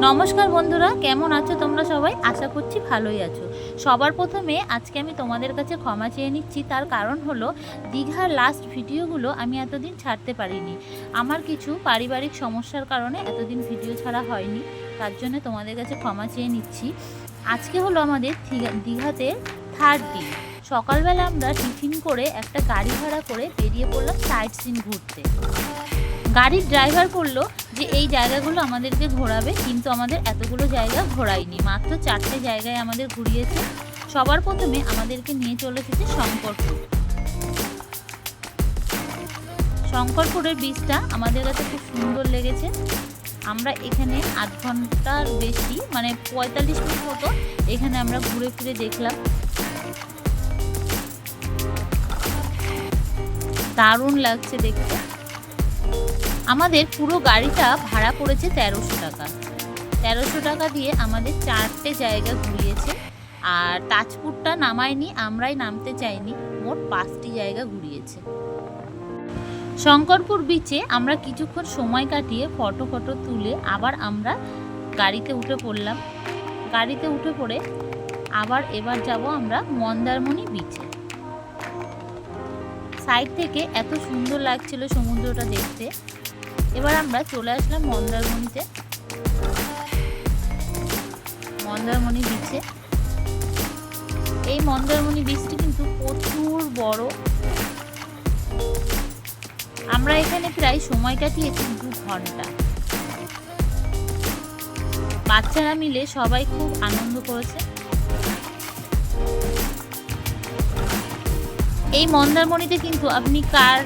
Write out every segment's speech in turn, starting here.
নমস্কার বন্ধুরা, কেমন আছো তোমরা সবাই? আশা করছি ভালোই আছো। সবার প্রথমে আজকে আমি তোমাদের কাছে ক্ষমা চেয়ে নিচ্ছি, তার কারণ হলো দীঘার লাস্ট ভিডিওগুলো আমি এতদিন ছাড়তে পারিনি। আমার কিছু পারিবারিক সমস্যার কারণে এতদিন ভিডিও ছাড়া হয়নি, তার জন্য তোমাদের কাছে ক্ষমা চেয়ে নিচ্ছি। আজকে হলো আমাদের দীঘা- দীঘাতে থার্ড দিন। সকালবেলা আমরা টিফিন করে একটা গাড়ি ভাড়া করে বেরিয়ে পড়লাম সাইট সিন ঘুরতে। গাড়ির ড্রাইভার বলল যে এই জায়গাগুলো আমাদেরকে ঘোরাবে, কিন্তু আমাদের এতগুলো জায়গা ঘোরায়নি। মাত্র চারটে জায়গায় আমাদের ঘুরিয়েছে। সবার প্রথমে আমাদেরকে নিয়ে চলে এসেছে শঙ্করপুর। শঙ্করপুরের বীজটা আমাদের কাছে খুব সুন্দর লেগেছে। আমরা এখানে আধ ঘণ্টার বেশি মানে পঁয়তাল্লিশ মিনিট মতো এখানে আমরা ঘুরে ফিরে দেখলাম। দারুণ লাগছে দেখতে। আমাদের পুরো গাড়িটা ভাড়া পড়েছে তেরোশো টাকা। তেরোশো টাকা দিয়ে আমাদের চারটে জায়গা ঘুরিয়েছে। আর তাজপুরটা নামায়নি, আমরাই নামতে চাইনি, মোট পাঁচটি জায়গা ঘুরিয়েছে। শঙ্করপুর বিচে আমরা কিছুক্ষণ সময় কাটিয়ে ফটো ফটো তুলে আবার আমরা গাড়িতে উঠে পড়লাম। গাড়িতে উঠে পড়ে আবার এবার যাব আমরা মন্দারমণি বিচে সাইড থেকে এত সুন্দর লাগছিল সমুদ্রটা দেখতে। এবার আমরা চলে আসলাম মন্দারমণিতে। মন্দারমণি বিচে এই মন্দারমণি বীচটি কিন্তু প্রচুর বড়। আমরা এখানে প্রায় সময় কাটিয়েছি দু ঘণ্টা। বাচ্চারা মিলে সবাই খুব আনন্দ করেছে। এই মন্দারমণিতে কিন্তু আপনি কার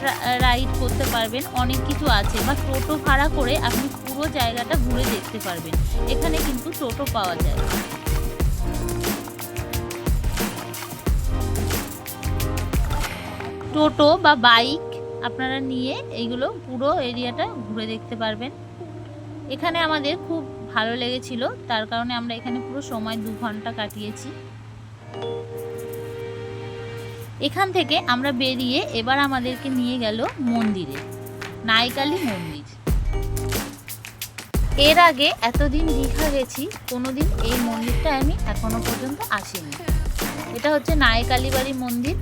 রাইড করতে পারবেন, অনেক কিছু আছে, বা টোটো ভাড়া করে আপনি পুরো জায়গাটা ঘুরে দেখতে পারবেন। এখানে কিন্তু টোটো পাওয়া যায়। টোটো বা বাইক আপনারা নিয়ে এইগুলো পুরো এরিয়াটা ঘুরে দেখতে পারবেন। এখানে আমাদের খুব ভালো লেগেছিল, তার কারণে আমরা এখানে পুরো সময় দু ঘণ্টা কাটিয়েছি। এখান থেকে আমরা বেরিয়ে এবার আমাদেরকে নিয়ে গেল মন্দিরে, নাইকালি মন্দির। এর আগে এতদিন দীঘা গেছি, কোনোদিন এই মন্দিরটা আমি এখনও পর্যন্ত আসিনি। এটা হচ্ছে নায়কালী বাড়ি মন্দির।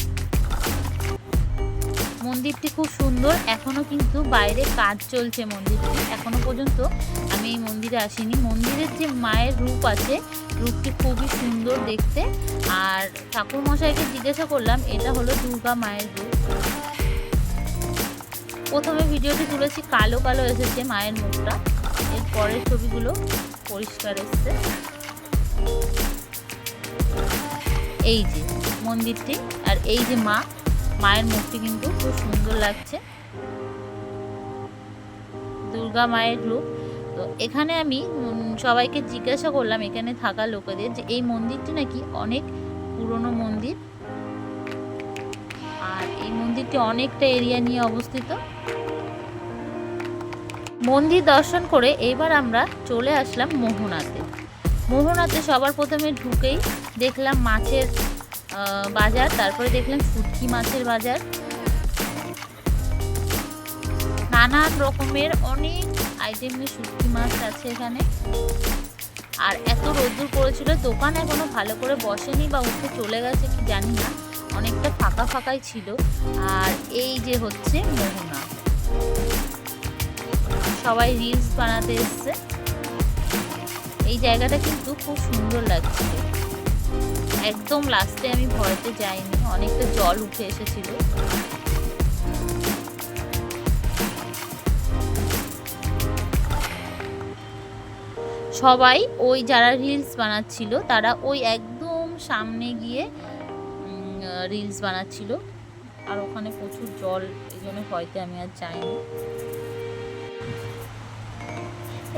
মন্দিরটি খুব সুন্দর। এখনও কিন্তু বাইরে কাজ চলছে মন্দিরটি। এখনও পর্যন্ত আমি এই মন্দিরে আসিনি। মন্দিরের যে মায়ের রূপ আছে, রূপটি খুবই সুন্দর দেখতে। আর ঠাকুর মশাইকে জিজ্ঞাসা করলাম, এটা হলো দুর্গা মায়ের রূপ। প্রথমে ভিডিওটি তুলেছি, কালো কালো এসেছে মায়ের মুখটা। এর পরের ছবিগুলো পরিষ্কার এসছে। এই যে মন্দিরটি, আর এই যে মা মায়ের মূর্তি কিন্তু খুব সুন্দর লাগছে। দুর্গা মায়ের রূপ। তো এখানে আমি সবাইকে জিজ্ঞাসা করলাম, এখানে থাকা লোকেদের, যে এই মন্দিরটি নাকি অনেক পুরনো মন্দির? আর এই মন্দিরটি অনেকটা এরিয়া নিয়ে অবস্থিত। মন্দির দর্শন করে এবার আমরা চলে আসলাম মোহনাতে। মোহনাতে সবার প্রথমে ঢুকেই দেখলাম মাছের বাজার, তারপরে দেখলাম শুটকি মাছের বাজার। নানান রকমের অনেক আইটেমের শুটকি মাছ আছে এখানে। আর এত রোদ্দুর পড়েছিল, দোকান এখনও ভালো করে বসেনি বা উঠে চলে গেছে কি জানি না, অনেকটা ফাঁকা ফাঁকাই ছিল। আর এই যে হচ্ছে মোহনা। সবাই রিলস বানাতে এসছে। এই জায়গাটা কিন্তু খুব সুন্দর লাগছিল একদম লাস্টে আমি ভয়তে যাইনি, অনেকটা জল উঠে এসেছিল। সবাই ওই যারা রিলস বানাচ্ছিল, তারা ওই একদম সামনে গিয়ে রিলস বানাচ্ছিল। আর ওখানে প্রচুর জল, এই জন্য ভয়তে আমি আর যাইনি।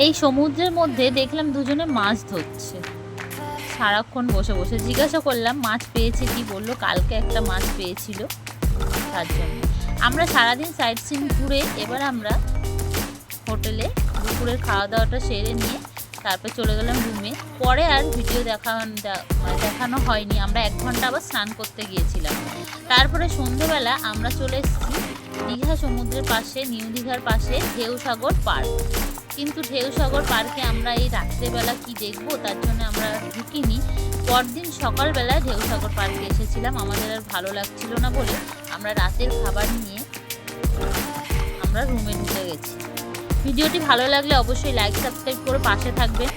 এই সমুদ্রের মধ্যে দেখলাম দুজনে মাছ ধরছে। সারাক্ষণ বসে বসে জিজ্ঞাসা করলাম, মাছ পেয়েছে কি? বলল, কালকে একটা মাছ পেয়েছিল। তার জন্য। আমরা সারাদিন সাইট সিন ঘুরে এবার আমরা হোটেলে দুপুরের খাওয়া দাওয়াটা সেরে নিয়ে তারপর চলে গেলাম রুমে। পরে আর ভিডিও দেখা মানে দেখানো হয়নি। আমরা এক ঘণ্টা আবার স্নান করতে গিয়েছিলাম। তারপরে সন্ধেবেলা আমরা চলে এসেছি দীঘা সমুদ্রের পাশে, নিউ দীঘার পাশে ঢেউ সাগর পার্ক। কিন্তু ঢেউসাগর পার্কে আমরা এই রাত্রেবেলা কি দেখব, তার জন্য আমরা ঢুকিনি। পরদিন সকালবেলা ঢেউসাগর পার্কে এসেছিলাম। আমাদের আর ভালো লাগছিল না বলে আমরা রাতের খাবার নিয়ে আমরা রুমে ঢুকে গেছি। ভিডিওটি ভালো লাগলে অবশ্যই লাইক সাবস্ক্রাইব করে পাশে থাকবেন।